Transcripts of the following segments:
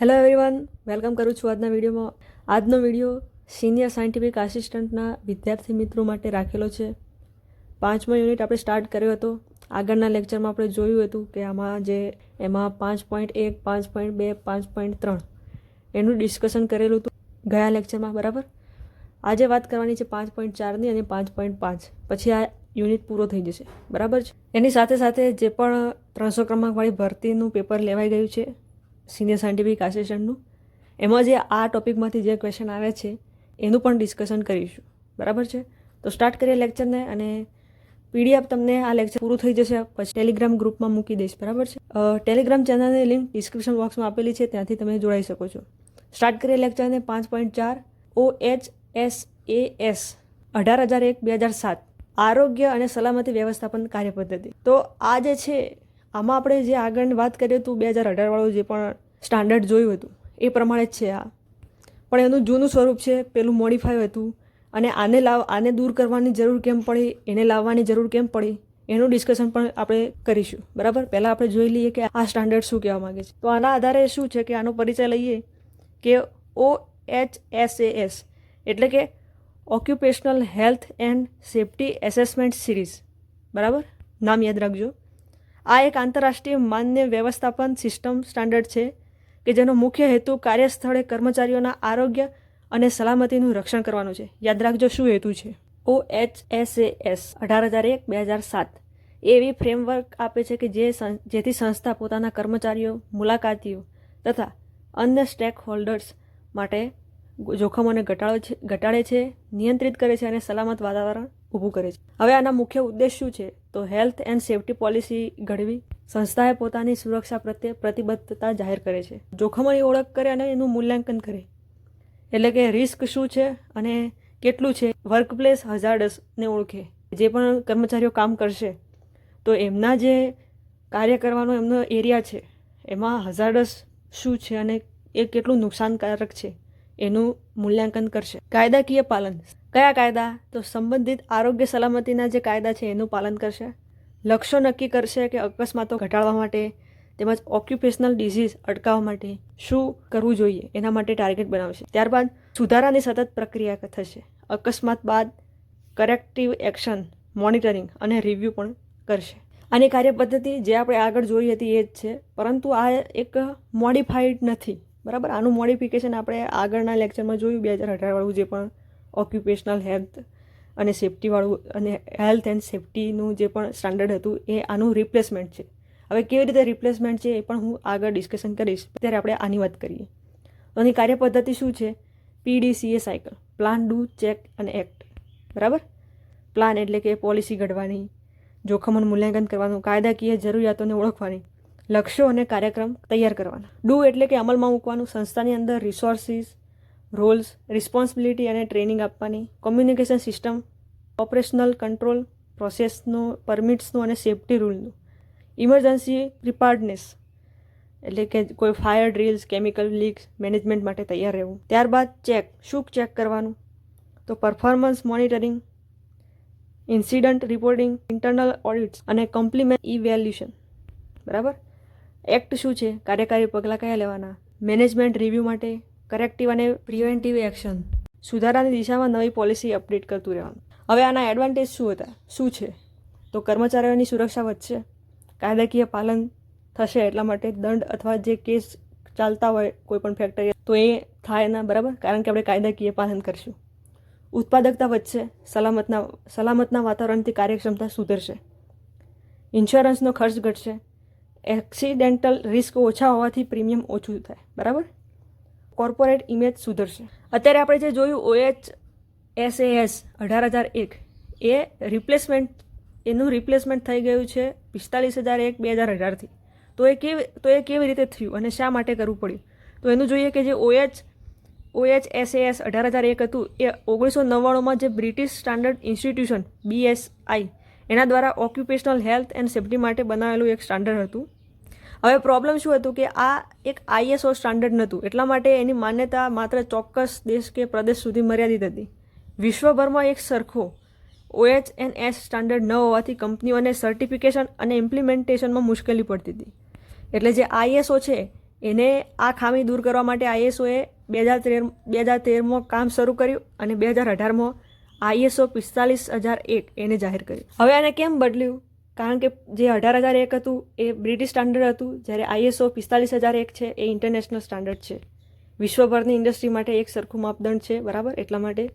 Hello everyone welcome કરું છું આજના વિડીયોમાં. આજનો વીડિયો સિનિયર સાયન્ટિફિક આસિસ્ટન્ટના વિદ્યાર્થી મિત્રો માટે રાખેલો છે. પાંચમો યુનિટ આપણે સ્ટાર્ટ કર્યો હતો. આગળના લેક્ચરમાં આપણે જોયું હતું કે આમાં જે એમાં પાંચ પોઈન્ટ એક, પાંચ પોઈન્ટ બે, પાંચ પોઈન્ટ ત્રણ એનું ડિસ્કશન કરેલું હતું ગયા લેક્ચરમાં બરાબર? આજે વાત કરવાની છે પાંચ પોઈન્ટ ચારની અને પાંચ પોઈન્ટ પાંચ. પછી આ યુનિટ પૂરો થઈ જશે. બરાબર છે? એની સાથે સાથે જે પણ ત્રણસો ક્રમાંકવાળી ભરતીનું પેપર લેવાઈ ગયું છે સિનિયર સાયન્ટિફિક આસિસ્ટન્ટનું એમાં જે આ ટોપિકમાંથી જે ક્વેશ્ચન આવે છે, એનું પણ ડિસ્કશન કરીશું. બરાબર છે? તો સ્ટાર્ટ કરીએ લેક્ચરને અને પીડીએફ તમને આ લેક્ચર પૂરું થઈ જશે, પછી ટેલિગ્રામ ગ્રુપમાં મૂકી દઈશ. બરાબર છે? ટેલિગ્રામ ચેનલની લિંક ડિસ્ક્રિપ્શન બોક્સમાં આપેલી છે, ત્યાંથી તમે જોડાઈ શકો છો. સ્ટાર્ટ કરીએ લેક્ચરને પાંચ પોઈન્ટ ચાર O H S A S અઢાર હજાર એક, બે હજાર સાત. આરોગ્ય અને સલામતી વ્યવસ્થાપન કાર્યપદ્ધતિ. તો આ જે છે આમાં આપણે જે આગળ વાત કરીએ તો બે હજાર અઢારવાળું જે પણ સ્ટાન્ડર્ડ જોયું હતું, એ પ્રમાણે જ છે આ. પણ એનું જૂનું સ્વરૂપ છે, પેલું મોડિફાય હતું, અને આને લાવ, આને દૂર કરવાની જરૂર કેમ પડી, એને લાવવાની જરૂર કેમ પડી, એનું ડિસ્કશન પણ આપણે કરીશું. બરાબર? પહેલાં આપણે જોઈ લઈએ કે આ સ્ટાન્ડર્ડ શું કહેવા માગે છે. તો આના આધારે શું છે કે આનો પરિચય લઈએ કે O H S A S એટલે કે occupational health and safety assessment series બરાબર? નામ યાદ રાખજો. આ એક આંતરરાષ્ટ્રીય માન્ય વ્યવસ્થાપન સિસ્ટમ સ્ટાન્ડર્ડ છે કે જેનો મુખ્ય હેતુ કાર્યસ્થળે કર્મચારીઓના આરોગ્ય અને સલામતીનું રક્ષણ કરવાનું છે. યાદ રાખજો શું હેતુ છે. O H S A S અઢાર હજાર એક બે હજાર સાત. એવી ફ્રેમવર્ક આપે છે કે જે જેથી સંસ્થા પોતાના કર્મચારીઓ, મુલાકાતીઓ તથા અન્ય સ્ટેક હોલ્ડર્સ માટે જોખમોને ઘટાડો છે, ઘટાડે છે, નિયંત્રિત કરે છે અને સલામત વાતાવરણ ઊભું કરે છે. હવે આના મુખ્ય ઉદ્દેશ શું છે? તો હેલ્થ એન્ડ સેફ્ટી પોલિસી ઘડવી. સંસ્થાએ પોતાની સુરક્ષા પ્રત્યે પ્રતિબદ્ધતા જાહેર કરે છે. જોખમોની ઓળખ કરે અને એનું મૂલ્યાંકન કરે. એટલે કે રિસ્ક શું છે અને કેટલું છે? વર્કપ્લેસ હઝાર્ડસને ઓળખે. જે પણ કર્મચારીઓ કામ કરશે, તો એમના જે કાર્ય કરવાનો એમનો એરિયા છે, એમાં હઝાર્ડસ શું છે અને એ કેટલું નુકસાનકારક છે? એનું મૂલ્યાંકન કરશે. કાયદાકીય પાલન. કયા કાયદા? તો સંબંધિત આરોગ્ય સલામતીના જે કાયદા છે, એનું પાલન કરશે. લક્ષ્યો નક્કી કરશે કે અકસ્માતો ઘટાડવા માટે તેમજ ઓક્યુપેશનલ ડિઝીઝ અટકાવવા માટે શું કરવું જોઈએ, એના માટે ટાર્ગેટ બનાવશે. ત્યારબાદ સુધારાની સતત પ્રક્રિયા થશે. અકસ્માત બાદ કરેક્ટિવ એક્શન, મોનિટરિંગ અને રિવ્યૂ પણ કરશે. આની કાર્યપદ્ધતિ જે આપણે આગળ જોઈ હતી એ જ છે, પરંતુ આ એક મોડિફાઈડ નથી. બરાબર? આનું મોડિફિકેશન આપણે આગળના લેક્ચરમાં જોયું, બે હજાર અઢારવાળું જે પણ ઓક્યુપેશનલ હેલ્થ અને સેફ્ટીવાળું અને હેલ્થ એન્ડ સેફ્ટીનું જે પણ સ્ટાન્ડર્ડ હતું, એ આનું રિપ્લેસમેન્ટ છે. હવે કેવી રીતે રિપ્લેસમેન્ટ છે એ પણ હું આગળ ડિસ્કશન કરીશ. ત્યારે આપણે આની વાત કરીએ. તો આની કાર્યપદ્ધતિ શું છે? PDCA cycle plan do check અને એક્ટ બરાબર? પ્લાન એટલે કે પોલિસી ઘડવાની જોખમોનું મૂલ્યાંકન કરવાનું, કાયદાકીય જરૂરિયાતોને ઓળખવાની. લક્ષ્યો અને કાર્યક્રમ તૈયાર કરવાના. ડુ એટલે કે અમલમાં મૂકવાનું, સંસ્થાની અંદર રિસોર્સિસ રોલ્સ રિસ્પોન્સિબિલિટી અને ટ્રેનિંગ આપવાની કોમ્યુનિકેશન સિસ્ટમ ઓપરેશનલ કંટ્રોલ પ્રોસેસનું પરમિટ્સનું અને સેફ્ટી રૂલનું ઇમરજન્સી પ્રિપાર્ડનેસ એટલે કે કોઈ fire drills chemical leaks management માટે તૈયાર રહેવું. ત્યારબાદ ચેક શું ચેક કરવાનું? તો performance monitoring incident reporting internal audits અને કમ્પ્લિમેન્ટ ઇવેલ્યુશન બરાબર? એક્ટ શું છે? કાર્યકારી પગલાં કયા લેવાના? મેનેજમેન્ટ, રિવ્યૂ માટે કરેક્ટિવ અને પ્રિવેન્ટિવ એક્શન. સુધારાની દિશામાં નવી પોલિસી અપડેટ કરતું રહેવાનું. હવે આના એડવાન્ટેજ શું હતા? શું છે? તો કર્મચારીઓની સુરક્ષા વધશે. કાયદાકીય પાલન થશે એટલા માટે દંડ અથવા જે કેસ ચાલતા હોય કોઈ પણ ફેક્ટરી તો એ થાય ના, બરાબર? કારણ કે આપણે કાયદાકીય પાલન કરશું. ઉત્પાદકતા વધશે. સલામતના સલામતના વાતાવરણથી કાર્યક્ષમતા સુધરશે. ઇન્સ્યોરન્સનો ખર્ચ ઘટશે. એક્સિડેન્ટલ રિસ્ક ઓછા હોવાથી પ્રીમિયમ ઓછું થાય. બરાબર? કોર્પોરેટ ઇમેજ સુધરશે. અત્યારે આપણે જે જોયું ઓએચ એસ એસ અઢાર હજાર એક, એ રિપ્લેસમેન્ટ એનું રિપ્લેસમેન્ટ થઈ ગયું છે પિસ્તાલીસ હજાર એક બે હજાર અઢારથી. તો એ કેવી, તો એ કેવી રીતે થયું અને શા માટે કરવું પડ્યું? તો એનું જોઈએ કે જે ઓએચ ઓએચ એસ એસ અઢાર હજાર એક હતું, એ ઓગણીસો નવ્વાણુંમાં જે બ્રિટિશ સ્ટાન્ડર્ડ ઇન્સ્ટિટ્યુશન બીએસઆઈ એના દ્વારા ઓક્યુપેશનલ હેલ્થ એન્ડ સેફ્ટી માટે બનાવેલું એક સ્ટાન્ડર્ડ હતું. હવે પ્રોબ્લેમ શું હતું કે આ એક આઈએસઓ સ્ટાન્ડર્ડ નહોતું એટલા માટે એની માન્યતા માત્ર ચોક્કસ દેશ કે પ્રદેશ સુધી મર્યાદિત હતી. વિશ્વભરમાં એક સરખો ઓએચ એન એસ સ્ટાન્ડર્ડ ન હોવાથી કંપનીઓને સર્ટિફિકેશન અને ઇમ્પ્લિમેન્ટેશનમાં મુશ્કેલી પડતી હતી. એટલે જે આઈએસઓ છે, એને આ ખામી દૂર કરવા માટે આઈએસઓએ બે હજાર તેર, બે હજાર તેરમાં કામ શરૂ કર્યું અને બે હજાર અઢારમાં આઈએસઓ પિસ્તાલીસ હજાર એક એને જાહેર કર્યું. હવે આને કેમ બદલ્યું? કારણ કે જે અઢાર હજાર એક હતું, એ બ્રિટિશ સ્ટાન્ડર્ડ હતું, જ્યારે આઈએસઓ પિસ્તાલીસ હજાર એક છે, એ ઇન્ટરનેશનલ સ્ટાન્ડર્ડ છે. વિશ્વભરની ઇન્ડસ્ટ્રી માટે એક સરખું માપદંડ છે, બરાબર? એટલા માટે.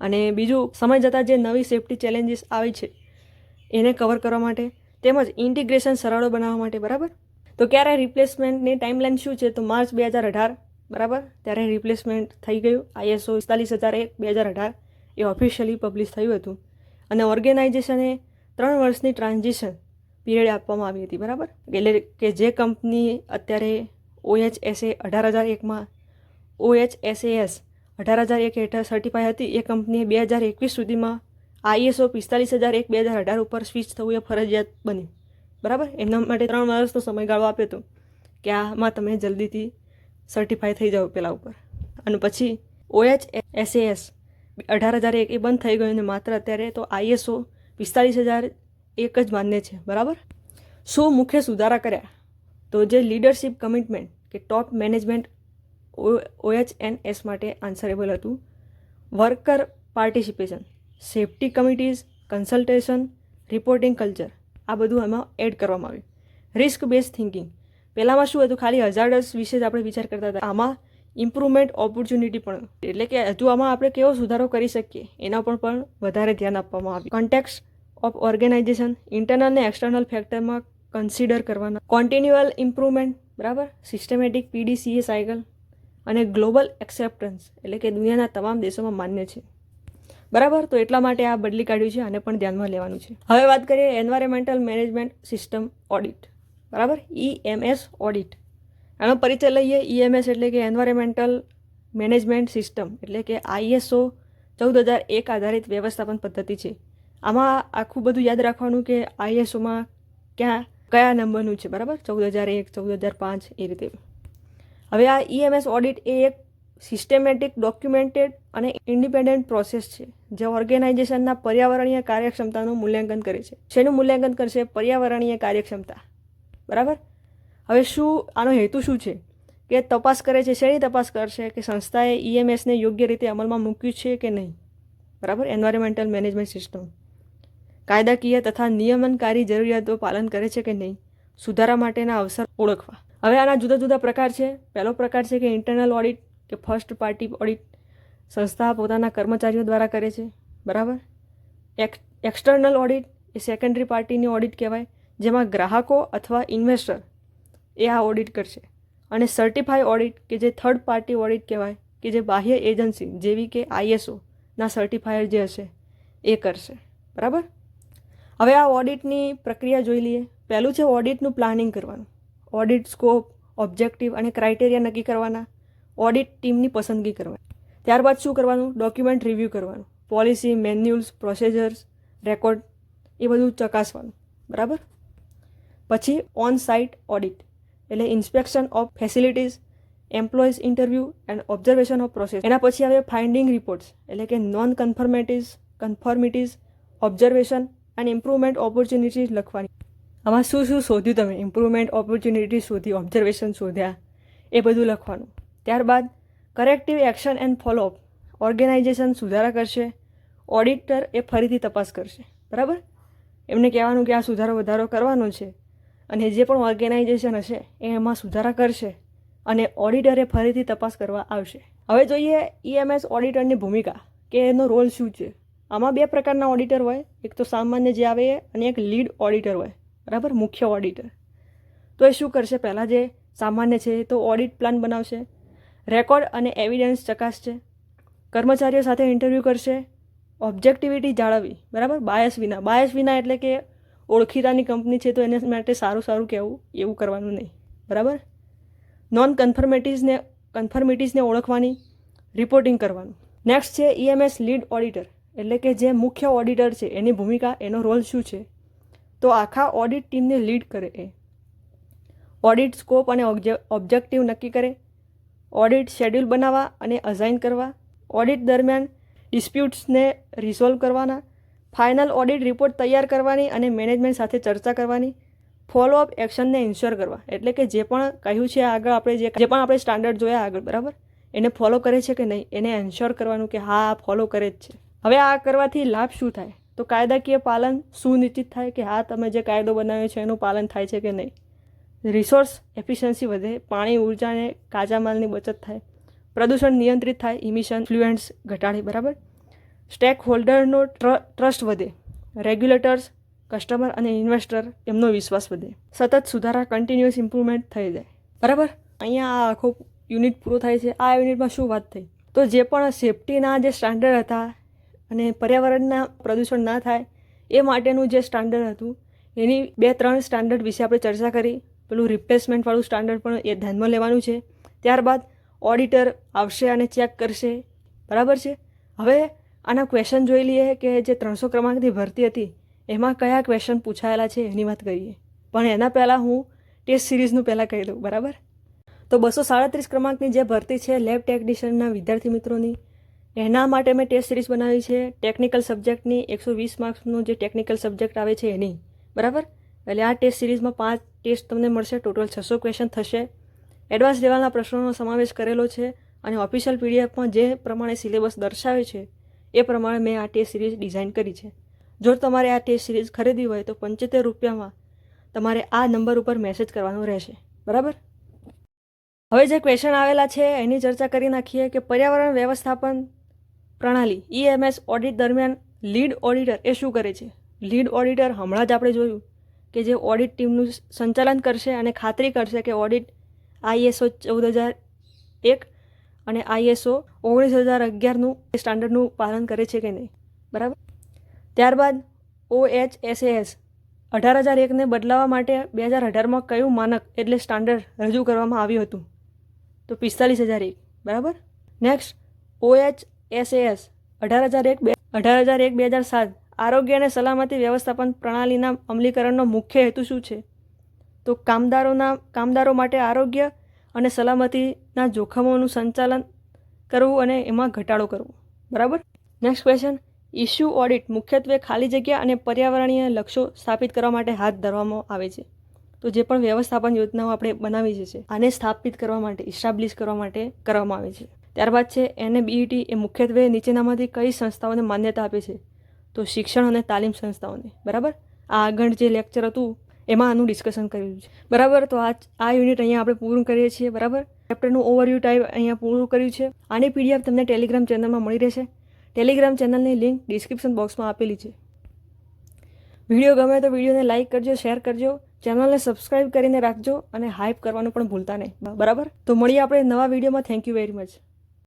અને બીજું, સમય જતાં જે નવી સેફ્ટી ચેલેન્જીસ આવી છે, એને કવર કરવા માટે, તેમજ ઇન્ટિગ્રેશન સરળો બનાવવા માટે, બરાબર? તો ક્યારે રિપ્લેસમેન્ટની ટાઈમલાઈન શું છે? તો માર્ચ બે હજાર અઢાર, બરાબર? ત્યારે રિપ્લેસમેન્ટ થઈ ગયું. આઈએસઓ પિસ્તાલીસ હજાર એક, બે હજાર અઢાર, એ ઓફિશિયલી પબ્લિશ થયું હતું. અને ઓર્ગેનાઇઝેશને ત્રણ વર્ષની ટ્રાન્ઝિશન પીરિયડ આપવામાં આવી હતી, બરાબર? એટલે કે જે કંપની અત્યારે ઓએચ એસએ અઢાર હજાર એકમાં ઓએચ એસએએસ અઢાર હજાર એક હેઠળ સર્ટિફાઈ હતી, એ કંપનીએ બે હજાર એકવીસ સુધીમાં આઈએસઓ પિસ્તાલીસ હજાર એક બે હજાર અઢાર ઉપર સ્વિચ થવું એ ફરજિયાત બન્યું, બરાબર? એમના માટે ત્રણ વર્ષનો સમયગાળો આપ્યો હતો કે આમાં તમે જલ્દીથી સર્ટિફાઈ થઈ જાઓ પેલા ઉપર. અને પછી ઓએચ એસએએસ અઢાર હજાર એક એ બંધ થઈ ગયું અને માત્ર અત્યારે તો આઈએસઓ પિસ્તાલીસ હજાર એક જ માન્ય છે, બરાબર? શું મુખ્ય સુધારા કર્યા? તો જે લીડરશિપ કમિટમેન્ટ કે top management O H and S માટે આન્સરેબલ હતું. Worker participation safety committees consultation reporting culture આ બધું એમાં એડ કરવામાં આવ્યું. રિસ્ક બેઝ થિંકિંગ પહેલાંમાં શું હતું? ખાલી હઝાર્ડસ વિશે જ આપણે વિચાર કરતા હતા. આમાં ઇમ્પ્રુવમેન્ટ ઓપોર્ચ્યુનિટી પણ. એટલે કે હજુ આમાં આપણે કેવો સુધારો કરી શકીએ, એના પર પણ વધારે ધ્યાન આપવામાં આવ્યું. કોન્ટેક્ટ ઓફ ઓર્ગેનાઇઝેશન ઇન્ટરનલ ને એક્સટર્નલ ફેક્ટરમાં કન્સિડર કરવાના. કોન્ટિન્યુઅલ ઇમ્પ્રુવમેન્ટ બરાબર? સિસ્ટમેટિક પીડીસીએ સાયકલ અને ગ્લોબલ એક્સેપ્ટન્સ એટલે કે દુનિયાના તમામ દેશોમાં માન્ય છે. બરાબર? તો એટલા માટે આ બદલી કાઢ્યું છે, આને પણ ધ્યાનમાં લેવાનું છે. હવે વાત કરીએ એન્વાયરમેન્ટલ મેનેજમેન્ટ સિસ્ટમ ઓડિટ બરાબર? ઈએમએસ ઓડિટ આનો પરિચય લઈએ ઈએમએસ એટલે કે એન્વાયરમેન્ટલ મેનેજમેન્ટ સિસ્ટમ એટલે કે આઈએસઓ ચૌદ હજાર એક આધારિત વ્યવસ્થાપન પદ્ધતિ છે. આમાં આખું બધું યાદ રાખવાનું કે આઈએસઓમાં ક્યાં, કયા નંબરનું છે, બરાબર? ચૌદ હજાર એક, ચૌદ હજાર પાંચ, એ રીતે. હવે આ ઈએમએસ ઓડિટ એ એક સિસ્ટેમેટિક ડોક્યુમેન્ટેડ અને ઇન્ડિપેન્ડન્ટ પ્રોસેસ છે, જે ઓર્ગેનાઇઝેશનના પર્યાવરણીય કાર્યક્ષમતાનું મૂલ્યાંકન કરે છે. શેનું મૂલ્યાંકન કરશે? પર્યાવરણીય કાર્યક્ષમતા. બરાબર? હવે શું, આનો હેતુ શું છે? કે તપાસ કરે છે, શેની તપાસ કરશે? કે સંસ્થાએ ઈએમએસને યોગ્ય રીતે અમલમાં મૂક્યું છે કે નહીં? બરાબર? એન્વાયરમેન્ટલ મેનેજમેન્ટ સિસ્ટમ કાયદાકીય તથા નિયમનકારી જરૂરિયાતો પાલન કરે છે કે નહીં? સુધારા માટેના અવસર ઓળખવા. હવે આના જુદા જુદા પ્રકાર છે. પહેલો પ્રકાર છે કે ઇન્ટરનલ ઓડિટ કે ફર્સ્ટ પાર્ટી ઓડિટ સંસ્થા પોતાના કર્મચારીઓ દ્વારા કરે છે. બરાબર? એક્સ એક્સટર્નલ ઓડિટ એ સેકન્ડરી પાર્ટીની ઓડિટ કહેવાય, જેમાં ગ્રાહકો અથવા ઇન્વેસ્ટર એ આ ઓડિટ કરશે. અને સર્ટિફાઈ ઓડિટ કે જે થર્ડ પાર્ટી ઓડિટ કહેવાય, કે જે બાહ્ય એજન્સી જેવી કે આઈએસઓના સર્ટિફાયર જે હશે, એ કરશે. બરાબર? હવે આ ઓડિટની પ્રક્રિયા જોઈ લઈએ. પહેલું છે ઓડિટનું પ્લાનિંગ કરવાનું. ઓડિટ સ્કોપ ઓબ્જેક્ટિવ અને ક્રાઇટેરિયા નક્કી કરવાના. ઓડિટ ટીમની પસંદગી કરવાની. ત્યારબાદ શું કરવાનું? ડોક્યુમેન્ટ રિવ્યૂ કરવાનું. પોલિસી મેન્યુઅલ્સ પ્રોસેજર્સ રેકોર્ડ એ બધું ચકાસવાનું. બરાબર? પછી ઓન સાઇટ ઓડિટ એટલે inspection of facilities employees interview and observation of process એના પછી આવે ફાઇન્ડિંગ રિપોર્ટ્સ એટલે કે non conformities conformities observation and improvement opportunities લખવાની. આમાં શું શું શોધ્યું તમે? ઇમ્પ્રુવમેન્ટ ઓપોર્ચ્યુનિટી શોધી ઓબ્ઝર્વેશન શોધ્યા, એ બધું લખવાનું. ત્યારબાદ corrective action and follow up organization સુધારા કરશે ઓડિટર એ ફરીથી તપાસ કરશે. બરાબર? એમને કહેવાનું કે આ સુધારો વધારો કરવાનો છે. અને જે પણ ઓર્ગેનાઇઝેશન હશે, એ એમાં સુધારા કરશે અને ઓડિટરે ફરીથી તપાસ કરવા આવશે. હવે જોઈએ ઈએમએસ ઓડિટરની ભૂમિકા કે એનો રોલ શું છે. આમાં બે પ્રકારના ઓડિટર હોય, એક તો સામાન્ય જે આવે અને એક લીડ ઓડિટર હોય. બરાબર? મુખ્ય ઓડિટર. તો એ શું કરશે? પહેલાં જે સામાન્ય છે તો ઓડિટ પ્લાન બનાવશે. રેકોર્ડ અને એવિડન્સ ચકાસશે. કર્મચારીઓ સાથે ઇન્ટરવ્યૂ કરશે. ઓબ્જેક્ટિવિટી જાળવવી. બરાબર? બાયસ વિના. બાયસ વિના એટલે કે ઓળખીતાની કંપની છે તો એને માટે સારું સારું કહેવું, એવું કરવાનું નહીં. બરાબર? નોન કન્ફર્મેટીઝને કન્ફર્મિટીઝને ઓળખવાની રિપોર્ટિંગ કરવાનું. નેક્સ્ટ છે ઈએમએસ લીડ ઓડિટર એટલે કે જે મુખ્ય ઓડિટર છે, એની ભૂમિકા, એનો રોલ શું છે? તો આખા ઓડિટ ટીમને લીડ કરે એ. ઓડિટ સ્કોપ અને ઓબ્જેક્ટિવ નક્કી કરે. ઓડિટ શેડ્યુલ બનાવવા અને અઝાઇન કરવા. ઓડિટ દરમિયાન ડિસ્પ્યુટ્સને રિઝોલ્વ કરવાના. ફાઇનલ ઓડિટ રિપોર્ટ તૈયાર કરવાની અને મેનેજમેન્ટ સાથે ચર્ચા કરવાની. ફોલો અપ એક્શનને ઇન્શ્યોર કરવા. એટલે કે જે પણ કહ્યું છે આગળ આપણે જે જે પણ આપણે સ્ટાન્ડર્ડ જોયા આગળ, બરાબર? એને ફોલો કરે છે કે નહીં? એને એન્શ્યોર કરવાનું કે હા ફોલો કરે જ છે. હવે આ કરવાથી લાભ શું થાય? તો કાયદાકીય પાલન સુનિશ્ચિત થાય કે હા, તમે જે કાયદો બનાવ્યો છે એનું પાલન થાય છે કે નહીં? રિસોર્સ એફિશિયન્સી વધે, પાણી, ઊર્જા અને કાચા માલની બચત થાય. પ્રદૂષણ નિયંત્રિત થાય, ઇમિશન ફ્લુએન્ટ્સ ઘટાડે, બરાબર? સ્ટેક હોલ્ડરનો ટ્રસ્ટ વધે. રેગ્યુલેટર્સ, કસ્ટમર અને ઇન્વેસ્ટર એમનો વિશ્વાસ વધે. સતત સુધારા, કન્ટિન્યુઅસ ઇમ્પ્રુવમેન્ટ થઈ જાય. બરાબર? અહીંયા આ આખો યુનિટ પૂરો થાય છે. આ યુનિટમાં શું વાત થઈ? તો જે પણ સેફટીના જે સ્ટાન્ડર્ડ હતા અને પર્યાવરણના પ્રદૂષણ ના થાય, એ માટેનું જે સ્ટાન્ડર્ડ હતું, એની બે, ત્રણ સ્ટાન્ડર્ડ વિશે આપણે ચર્ચા કરી. પેલું રિપ્લેસમેન્ટવાળું સ્ટાન્ડર્ડ પણ એ ધ્યાનમાં લેવાનું છે. ત્યારબાદ ઓડિટર આવશે અને ચેક કરશે. બરાબર છે? હવે આના ક્વેશ્ચન જોઈ લઈએ કે જે ત્રણસો ક્રમાંકની ભરતી હતી, એમાં કયા ક્વેશ્ચન પૂછાયેલા છે એની વાત કરીએ. પણ એના પહેલાં હું ટેસ્ટ સિરીઝનું પહેલાં કહી દઉં, બરાબર? તો બસો સાડત્રીસ ક્રમાંકની જે ભરતી છે લેબ ટેકનિશિયનના વિદ્યાર્થી મિત્રોની, એના માટે મેં ટેસ્ટ સિરીઝ બનાવી છે. ટેકનિકલ સબ્જેક્ટની એકસો વીસ માર્ક્સનો જે ટેકનિકલ સબ્જેક્ટ આવે છે એની, બરાબર? એટલે આ ટેસ્ટ સિરીઝમાં પાંચ ટેસ્ટ તમને મળશે ટોટલ છસો ક્વેશ્ચન થશે. એડવાન્સ લેવલના પ્રશ્નોનો સમાવેશ કરેલો છે અને ઓફિશિયલ પીડીએફમાં જે પ્રમાણે સિલેબસ દર્શાવે છે એ પ્રમાણે મેં આ ટેસ્ટ સિરીઝ ડિઝાઇન કરી છે. જો તમારે આ ટેસ્ટ સિરીઝ ખરીદવી હોય તો પંચોતેર રૂપિયામાં તમારે આ નંબર ઉપર મેસેજ કરવાનો રહેશે. બરાબર? હવે જે ક્વેશ્ચન આવેલા છે, એની ચર્ચા કરી નાખીએ કે પર્યાવરણ વ્યવસ્થાપન પ્રણાલી ઈએમએસ ઓડિટ દરમિયાન લીડ ઓડિટર એ શું કરે છે? લીડ ઓડિટર હમણાં જ આપણે જોયું કે જે ઓડિટ ટીમનું સંચાલન કરશે અને ખાતરી કરશે કે ઓડિટ આઈએસઓ ચૌદ હજાર એક અને આઈએસઓ ઓગણીસ હજાર અગિયારનું સ્ટાન્ડર્ડનું પાલન કરે છે કે નહીં? બરાબર? ત્યારબાદ ઓએચ એચ એસ એસ અઢાર હજાર એકને બદલાવવા માટે બે હજાર અઢારમાં કયું માનક એટલે સ્ટાન્ડર્ડ રજૂ કરવામાં આવ્યું હતું? તો પિસ્તાલીસ હજાર એક. બરાબર? Next O H S A S S S અઢાર હજાર એક બે અઢાર હજાર એક બે હજાર સાત આરોગ્ય અને સલામતી વ્યવસ્થાપન પ્રણાલીના અમલીકરણનો મુખ્ય હેતુ શું છે? તો કામદારોના કામદારો માટે આરોગ્ય અને સલામતીના જોખમોનું સંચાલન કરવું અને એમાં ઘટાડો કરવો. બરાબર? નેક્સ્ટ ક્વેશ્ચન ઇસ્યુ ઓડિટ મુખ્યત્વે ખાલી જગ્યા અને પર્યાવરણીય લક્ષ્યો સ્થાપિત કરવા માટે હાથ ધરવામાં આવે છે. તો જે પણ વ્યવસ્થાપન યોજનાઓ આપણે બનાવી છે, આને સ્થાપિત કરવા માટે ઇસ્ટાબ્લિશ કરવા માટે કરવામાં આવે છે. ત્યારબાદ છે એને બીઈટી એ મુખ્યત્વે નીચેનામાંથી કઈ સંસ્થાઓને માન્યતા આપે છે? તો શિક્ષણ અને તાલીમ સંસ્થાઓને. બરાબર? આ આગળ જે લેક્ચર હતું એમાં આનું ડિસ્કશન કર્યું છે. બરાબર? તો આ આ યુનિટ અહીંયા આપણે પૂરું કરીએ છીએ, બરાબર? ચેપ્ટરનું ઓવરવ્યૂ ટાઈપ અહીંયા પૂરું કર્યું છે. આની પીડીએફ તમને ટેલિગ્રામ ચેનલમાં મળી રહેશે. ટેલિગ્રામ ચેનલની લિંક ડિસ્ક્રિપ્શન બોક્સમાં આપેલી છે. વીડિયો ગમે તો વિડીયોને લાઇક કરજો શેર કરજો ચેનલને સબસ્ક્રાઇબ કરીને રાખજો અને હાઇપ કરવાનું પણ ભૂલતા નહીં. બરાબર? તો મળીએ આપણે નવા વિડીયોમાં. Thank you very much